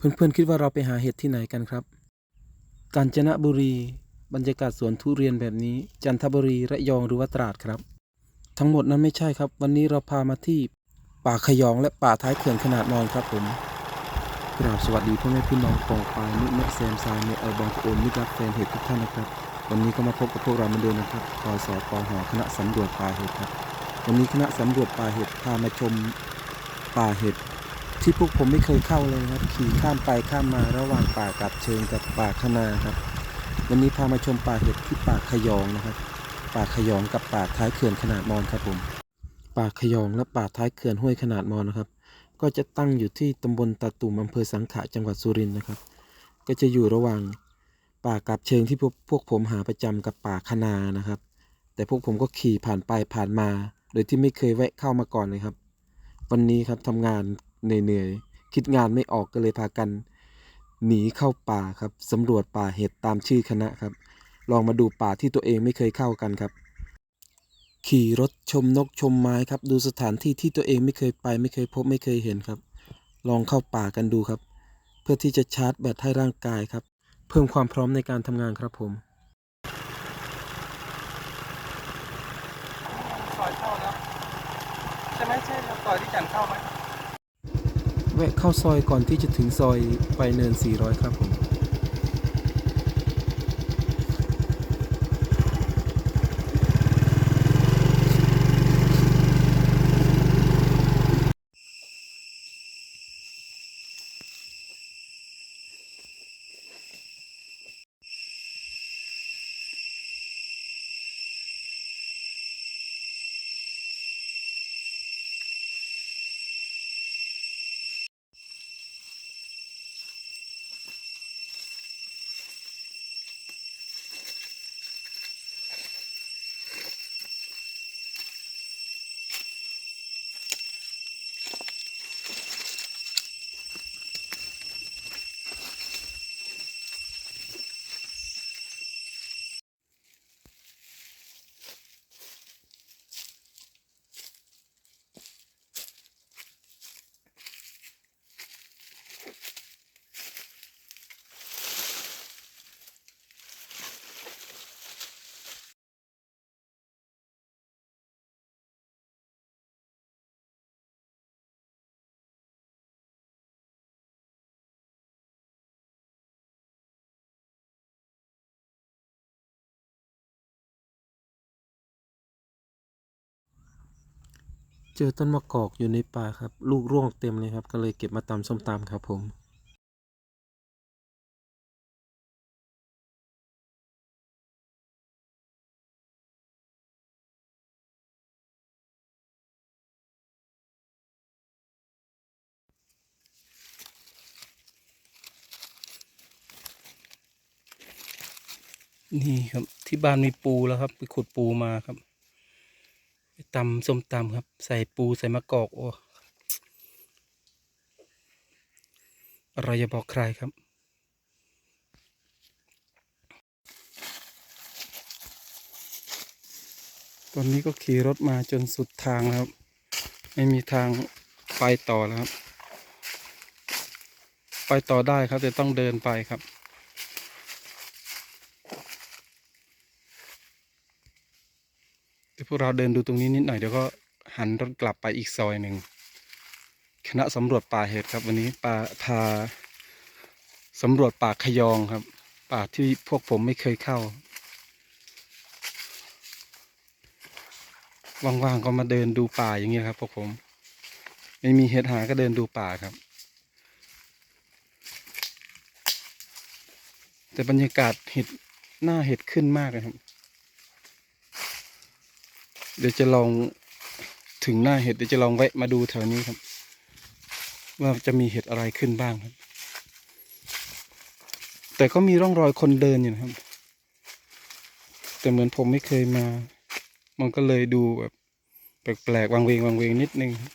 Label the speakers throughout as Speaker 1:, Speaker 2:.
Speaker 1: เพื่อนๆคิดว่าเราไปหาเห็ดที่ไหนกันครับ กาญจนบุรี บรรยากาศสวนทุเรียนแบบนี้ จันทบุรีระยองหรือว่าตราดครับ ทั้งหมดนั้นไม่ใช่ครับ วันนี้เราพามาที่ป่าขยองและป่าท้ายเขื่อนขนาดนอนครับผมกราบสวัสดีพ่อแม่พี่น้องปองปายมิตรเมฆแซมซายเมอลบองโอนมิตรแฟนเห็ดทุกท่านนะครับ วันนี้ก็มาพบกับพวกเราเหมือนเดิมนะครับคอสอปอหอคณะสำรวจป่าเห็ดครับ วันนี้คณะสำรวจป่าเห็ดพามาชมป่าเห็ด ที่พวกผมไม่เคยเข้าเลยครับ ขี่ข้ามไปข้ามมาระหว่างป่ากับเชิงกับป่าคนาครับ วันนี้พามาชมป่าเห็ดที่ป่าขยองนะครับ ป่าขยองกับป่าท้ายเขื่อนขนาดมอนครับผม ป่าขยองและป่าท้ายเขื่อนห้วยขนาดมอนนะครับ ก็จะตั้งอยู่ที่ตำบลตาตุ่มอำเภอสังขะจังหวัดสุรินทร์นะครับ ก็จะอยู่ระหว่างป่ากับเชิงที่พวกพวกผมหาประจำกับป่าคนานะครับ แต่พวกผมก็ขี่ผ่านไปผ่านมา โดยที่ไม่เคยแวะเข้ามาก่อนเลยครับ วันนี้ครับทำงาน เหนื่อยๆ คิดงานไม่ออกก็เลยพากัน หนีเข้าป่าครับสำรวจป่าเห็ดตามชื่อคณะครับ ลองมาดูป่าที่ตัวเองไม่เคยเข้ากันครับ ขี่รถชมนกชมไม้ครับ ดูสถานที่ที่ตัวเองไม่เคยไป ไม่เคยพบไม่เคยเห็นครับ ลองเข้าป่ากันดูครับ เพื่อที่จะชาร์จแบตให้ร่างกายครับ เพิ่มความพร้อมในการทำงานครับผม
Speaker 2: ซอยเข้าแล้วใช่ไหมใช่ซอยที่จันเข้าไหม
Speaker 1: แวะเข้าซอยก่อนที่จะถึงซอยไปเนิน 400 ครับผม เจอต้นมะกอกอยู่ในป่าครับ ลูกร่วงเต็มเลยครับ ก็เลยเก็บมาตำส้มตำครับผม
Speaker 2: นี่ครับที่บ้านมีปูแล้วครับ ไปขุดปูมาครับ ตำส้มตำครับ ใส่ปูใส่มะกอกโอ้อร่อย่าบอกใครครับ ตอนนี้ก็ขี่รถมาจนสุดทางแล้วครับไม่มีทางไปต่อแล้วครับ ไปต่อได้ครับแต่ต้องเดินไปครับ เดี๋ยว พวกเราเดินดูตรงนี้นิดหน่อยเดี๋ยวก็หันรถกลับไปอีกซอยหนึ่งคณะสำรวจป่าเห็ดครับ วันนี้ป่าพาสำรวจป่าขยองครับ ป่าที่พวกผมไม่เคยเข้า ว่างๆก็มาเดินดูป่าอย่างเงี้ยครับ พวกผม ไม่มีเห็ดหาก็เดินดูป่าครับ แต่บรรยากาศเห็ดหน้าเห็ดขึ้นมากเลยครับ เดี๋ยวจะลองถึงหน้าเห็ดเดี๋ยวจะลองแวะมาดูแถวนี้ครับ ว่าจะมีเห็ดอะไรขึ้นบ้างครับ แต่ก็มีร่องรอยคนเดินอยู่นะครับ แต่เหมือนผมไม่เคยมา มันก็เลยดูแบบแปลกๆ วังเวงวังเวงนิดนึงครับ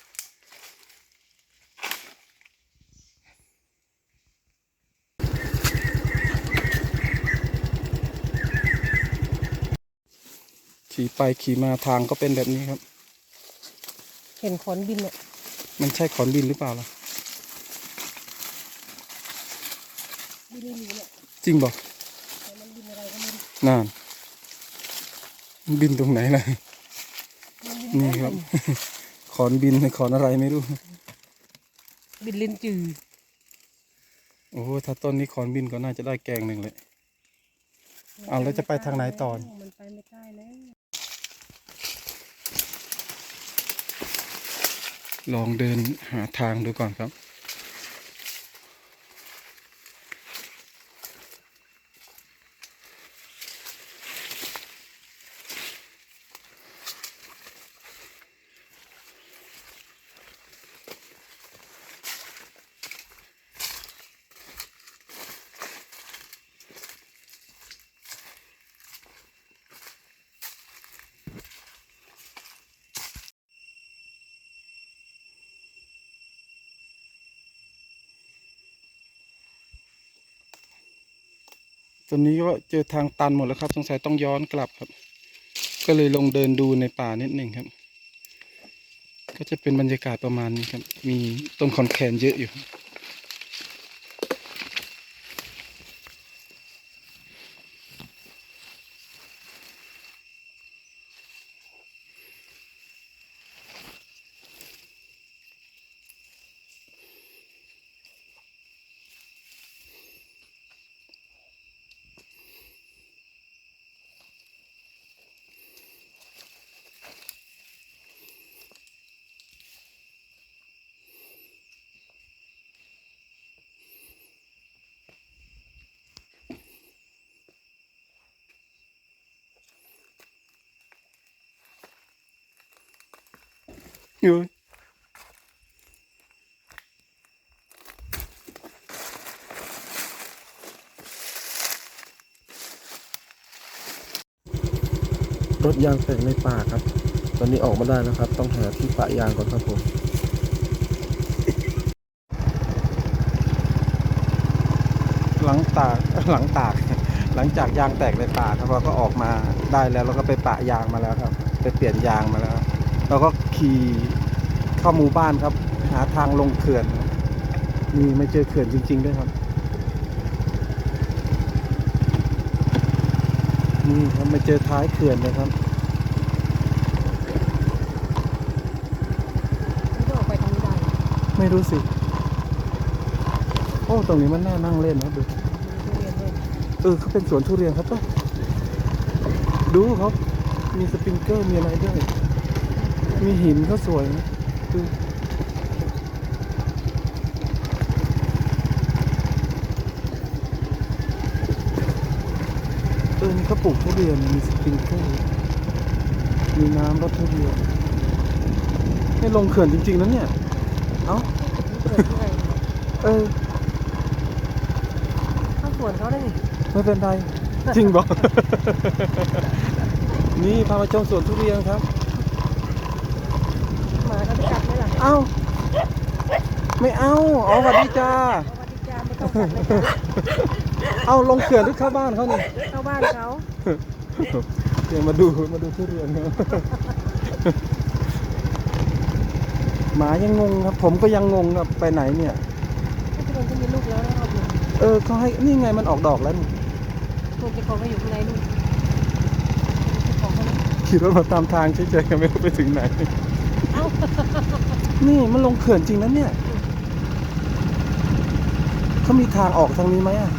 Speaker 2: ขี่ไปขี่มาทางก็เป็นแบบนี้ครับ
Speaker 3: เห็นขอนบินอะ
Speaker 2: มันใช่ขอนบินหรือเปล่าล่ะ
Speaker 3: บินอยู่เนี่ย
Speaker 1: จริงบอก
Speaker 3: แต่มันบินอะไรก็ไม่รู้
Speaker 1: นานมันบินตรงไหนล่ะ
Speaker 3: มันบิน
Speaker 1: นี่ครับ ขอนบินขอนอะไรไม่รู้
Speaker 3: บินลินจือ
Speaker 1: โอ้โหถ้าต้นนี้ขอนบินก็น่าจะได้แกงหนึ่งเลยเอาแล้วจะไปทางไหนต่อ
Speaker 3: มันไปไม่ได้แล้ว
Speaker 1: ลองเดินหาทางดูก่อนครับ ตอนนี้ก็เจอทางตันหมดแล้วครับ สงสัยต้องย้อนกลับครับ ก็เลยลงเดินดูในป่านิดหนึ่งครับ ก็จะเป็นบรรยากาศประมาณนี้ครับ มีต้นคอนแคนเยอะอยู่ อยู่
Speaker 2: รถยางแตกในป่าครับ ตอนนี้ออกมาได้แล้วครับ ต้องหาที่ปะยางก่อนครับผม
Speaker 1: หลังตากหลังตาก หลังจากยางแตกในป่าครับเราก็ออกมาได้แล้วเราก็ไปปะยางมาแล้วครับ ไปเปลี่ยนยางมาแล้วเราก็ขี่ เข้าหมู่บ้านครับ หาทางลงเขื่อนครับนี่ไม่เจอเขื่อนจริง ๆ ด้วยครับ
Speaker 2: นี่ครับมาเจอท้ายเขื่อนเลยครับ
Speaker 3: มันก็ออกไปทางนี้ได้
Speaker 2: ไม่รู้สิโอ้ตรงนี้มันน่านั่งเล่นนะดู
Speaker 3: มันเรียนด้วย
Speaker 2: เออเขาเป็นสวนทุเรียนครับป่ะดูครับ มีสปริงเกอร์มีอะไรด้วย มีหินก็สวยนะ ดูเออนี่เขาปลูกทุเรียนมีสปริงเกอร์มีน้ำรดทุเรียนนี่ลงเขื่อนจริงๆนะเนี่ย เอ้า
Speaker 3: เกิดที่ไหน
Speaker 2: เออ
Speaker 3: เข้าสวนเขาได้ไง
Speaker 2: ไม่เป็นไร จริงบอก นี่พามาชมสวนทุเรียนครับ
Speaker 3: หมาเขาจะกัดไหมล่ะ
Speaker 2: เอ้าไม่เอาอ๋อสวัสดีจ้า
Speaker 3: สวัสดีจ้าไม่ต้องกัดเลยจ้ะ
Speaker 2: เอาลงเขื่อนหรือเข้าบ้านเขาเนี่ย
Speaker 3: เข้าบ้านเขา
Speaker 2: เดี๋ยวมาดูมาดูทุเรียนครับหมายังงงครับ ผมก็ยังงงครับไปไหนเนี่ย
Speaker 3: ทุเรียนก็มีลูกแล้วนะครับลุง
Speaker 2: เออเขาให้นี่ไงมันออกดอกแล้วนี่
Speaker 3: ลูกเจ้าของก็อยู่ข้างในนู่นเจ้าของเขานะ
Speaker 2: ขี่รถมาตามทางเฉยๆไม่รู้ไปถึงไหน
Speaker 3: เอ้า
Speaker 2: นี่มันลงเขื่อนจริงนะเนี่ยเขามีทางออกทางนี้ไหมอะ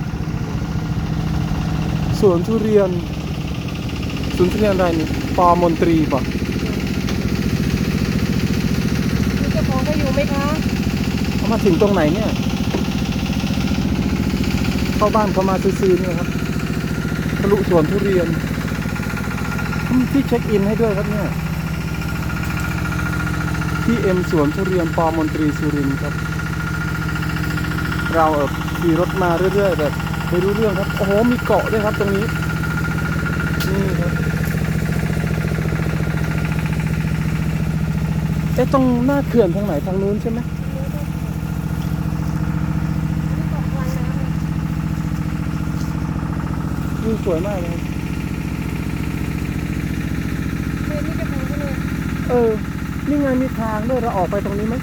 Speaker 2: สวนทุเรียนสวนทุเรียนอะไรนี่ปอมนตรีป่ะ
Speaker 3: ลูกเจ้าของก็อยู่ไหมคะ
Speaker 2: เขามาถึงตรงไหนเนี่ย เข้าบ้านเขามาซื้อๆเนี่ยครับทะลุสวนทุเรียนมีที่เช็คอินให้ด้วยครับเนี่ย ที่เอ็มสวนทุเรียนปอมนตรีสุรินทร์ครับ เราเอ่อขี่รถมาเรื่อยๆแบบไม่รู้เรื่องครับ โอ้โห มีเกาะด้วยครับตรงนี้ นี่ครับ เอ๊ะตรงหน้าเขื่อนทางไหนทางนู้นใช่ไหมวิวสวยมากเลยครับ
Speaker 3: เรียนนี่เจ้าของเขาเลย
Speaker 2: เออ นี่ไงมีทางด้วยเราออกไปตรงนี้ไหม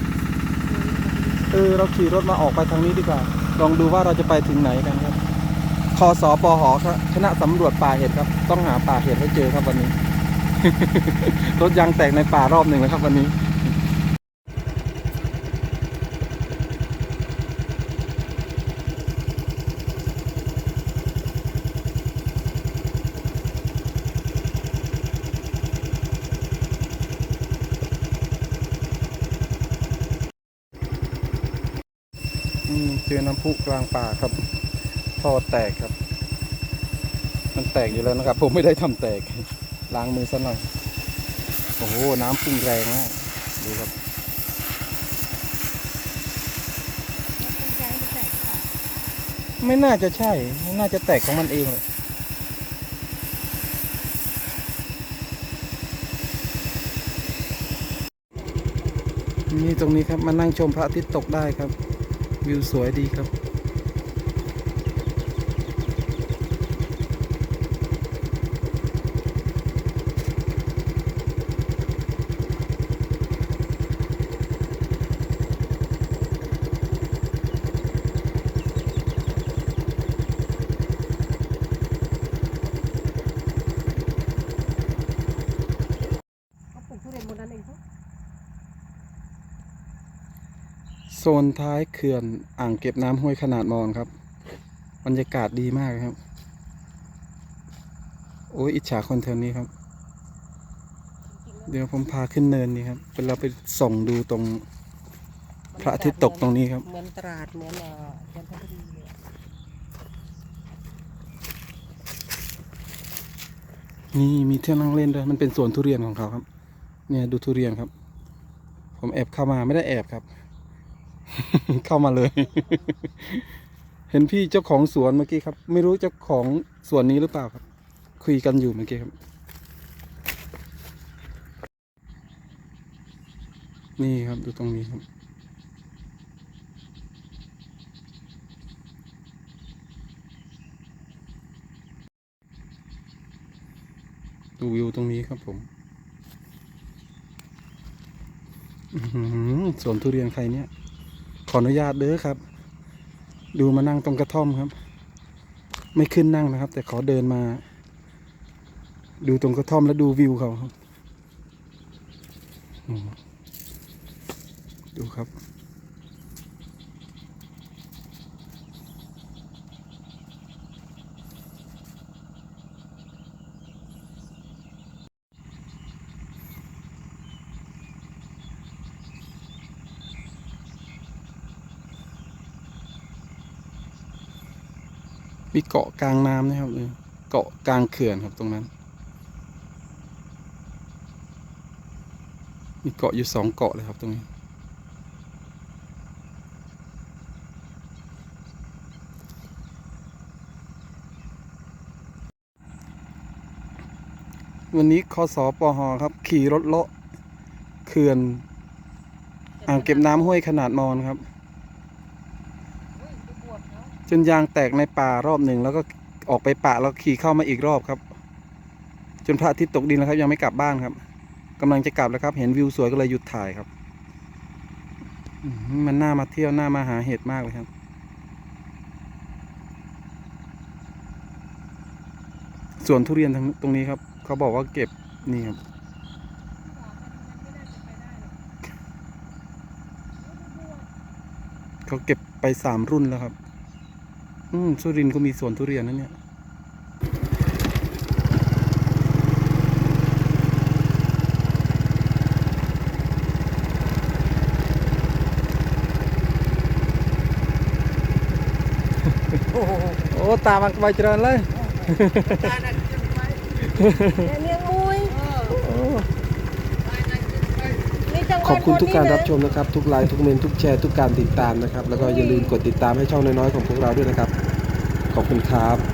Speaker 2: เออเราขี่รถมาออกไปทางนี้ดีกว่า ลองดูว่าเราจะไปถึงไหนกันครับคอสอปอหอครับคณะสำรวจป่าเห็ดครับ ต้องหาป่าเห็ดให้เจอครับวันนี้ รถยางแตกในป่ารอบหนึ่งแล้วครับวันนี้ อืมเจอ น้ำพุกลางป่าครับ ท่อแตกครับ มันแตกอยู่แล้วนะครับ ผมไม่ได้ทำแตก ล้างมือซะหน่อย โอ้โห น้ำพุ่งแรงมากดูครับไม่น่าจะใช่ ไม่น่าจะแตกของมันเองเลยนี่ตรงนี้ครับ มานั่งชมพระอาทิตย์ตกได้ครับ วิวสวยดีครับ
Speaker 3: เขาปลูกทุเรียนบนนั้นเองเขา
Speaker 2: โซนท้ายเขื่อนอ่างเก็บน้ำห้วยขนาดมอนครับ บรรยากาศดีมากครับ โอ้ยอิจฉาคนแถวนี้ครับ เดี๋ยวผมพาขึ้นเนินนี่ครับเป็นเราไปส่องดูตรงพระอาทิตย์ตกตรงนี้ครับ
Speaker 3: เหมือนตราดเหมือนเอ่อจันทบุรีเลย
Speaker 2: นี่มีที่นั่งเล่นด้วยมันเป็นสวนทุเรียนของเขาครับ เนี่ยดูทุเรียนครับ ผมแอบเข้ามาไม่ได้แอบครับ เข้ามาเลย เห็นพี่เจ้าของสวนเมื่อกี้ครับ ไม่รู้เจ้าของสวนนี้หรือเปล่าครับ คุยกันอยู่เมื่อกี้ครับ นี่ครับดูตรงนี้ครับ ดูวิวตรงนี้ครับผมสวนทุเรียนใครเนี่ย ออนุญาตเด้อครับ ดูมานั่งตรงกระท่อมครับ ไม่ขึ้นนั่งนะครับ แต่ขอเดินมา ดูตรงกระท่อมแล้วดูวิวเขาครับดูครับ มีเกาะกลางน้ำนะครับเนี่ยเกาะกลางเขื่อนครับตรงนั้น มีเกาะอยู่สองเกาะเลยครับตรงนี้ วันนี้คสปหครับ ขี่รถเลาะเขื่อน อ่างเก็บน้ำห้วยขนาดมอนครับ
Speaker 3: อุ้ยไปบวชเขา
Speaker 2: จนยางแตกในป่ารอบหนึ่งแล้วก็ออกไปป่าแล้วขี่เข้ามาอีกรอบครับ จนพระอาทิตย์ตกดินแล้วครับ ยังไม่กลับบ้านครับกำลังจะกลับแล้วครับ เห็นวิวสวยก็เลยหยุดถ่ายครับมันน่ามาเที่ยวน่ามาหาเห็ดมากเลยครับ สวนทุเรียนทางตรงนี้ครับ เขาบอกว่าเก็บนี่ครับเขาเก็บไปสามรุ่นแล้วครับ อืมสุรินทร์ก็มีสวนทุเรียนนั่นเนี่ย
Speaker 3: โอ้โห
Speaker 2: โอ้ตามันไปเจริญเลย
Speaker 3: เนี่ยเลี้ยงมุ้ยนี่จังหวัด
Speaker 2: ขอบคุณทุกการรับชมนะครับ ทุกไลค์ทุกเมนทุกแชร์ทุกการติดตามนะครับ แล้วก็อย่าลืมกดติดตามให้ช่องน้อยๆของพวกเราด้วยนะครับ ขอบคุณครับ